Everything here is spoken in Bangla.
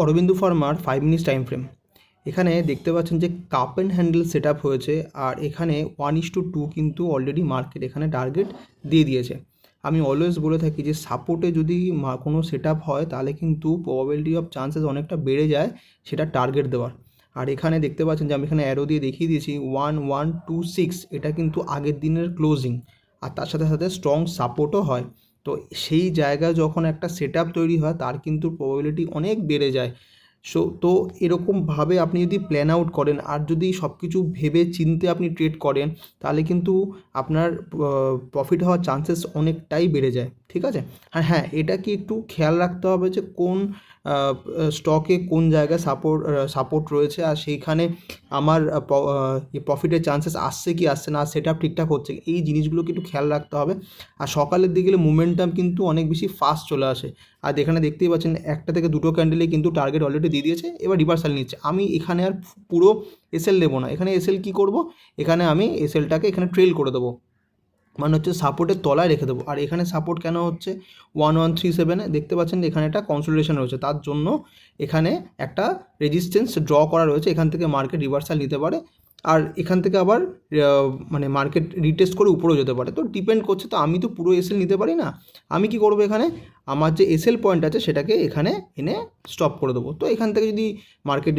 Arabindu farmer five minutes time frame এখানে দেখতে পাচ্ছেন যে কাপ অ্যান্ড হ্যান্ডেল সেট হয়েছে আর এখানে ওয়ান ইস টু টু কিন্তু অলরেডি মার্কেট এখানে টার্গেট দিয়ে দিয়েছে। আমি অলওয়েজ বলে থাকি যে সাপোর্টে যদি কোনো সেট হয় তাহলে কিন্তু প্রবাবিলিটি অফ চান্সেস অনেকটা বেড়ে যায় সেটা টার্গেট দেওয়ার। আর এখানে দেখতে পাচ্ছেন যে আমি এখানে অ্যারো দিয়ে দেখিয়ে দিয়েছি ওয়ান ওয়ান টু সিক্স এটা কিন্তু আগের দিনের ক্লোজিং আর তার সাথে সাথে স্ট্রং সাপোর্টও হয়। তো সেই জায়গায় যখন একটা সেট তৈরি হয়, তার কিন্তু প্রবাবিলিটি অনেক বেড়ে যায়। সো তো এরকমভাবে আপনি যদি প্ল্যান আউট করেন, আর যদি সব কিছু ভেবে চিনতে আপনি ট্রেড করেন, তাহলে কিন্তু আপনার প্রফিট হওয়ার চান্সেস অনেকটাই বেড়ে যায়। ঠিক আছে? আর হ্যাঁ এটা কি একটু খেয়াল রাখতে হবে যে কোন স্টকে কোন জায়গায় সাপোর্ট সাপোর্ট রয়েছে আর সেইখানে আমার প্রফিটের চান্সেস আসছে কি আসছে না সেটা ঠিকঠাক হচ্ছে এই জিনিসগুলোকে একটু খেয়াল রাখতে হবে। আর সকালের দিকে গেলে মোমেন্টাম কিন্তু অনেক বেশি ফাস্ট চলে আসে। আর এখানে দেখতেই পাচ্ছেন, একটা থেকে দুটো ক্যান্ডেলে কিন্তু টার্গেট অলরেডি দিয়ে দিয়েছে, এবার রিভার্সাল নিচ্ছে। আমি এখানে আর পুরো এসএল নেব না। এখানে এসএল কী করব? এখানে আমি এসএলটাকে এখানে ট্রেল করে দেবো। মানে হচ্ছে সাপোর্টের তলায় রেখে দেবো। আর এখানে সাপোর্ট কেন হচ্ছে? ওয়ান ওয়ান থ্রি সেভেনে দেখতে পাচ্ছেন এখানে একটা কনসোলিডেশন রয়েছে। তার জন্য এখানে একটা রেজিস্ট্যান্স ড্র করা রয়েছে। এখান থেকে মার্কেট রিভার্সাল নিতে পারে। আর এখান থেকে আবার মানে মার্কেট রিটেস্ট করে উপরেও যেতে পারে। তো ডিপেন্ড করছে, তো আমি তো পুরো এসএল নিতে পারি না। আমি কি করব এখানে? আমার যে এসএল পয়েন্ট আছে, সেটাকে এখানে এনে স্টপ করে দেবো। তো এখান থেকে যদি মার্কেট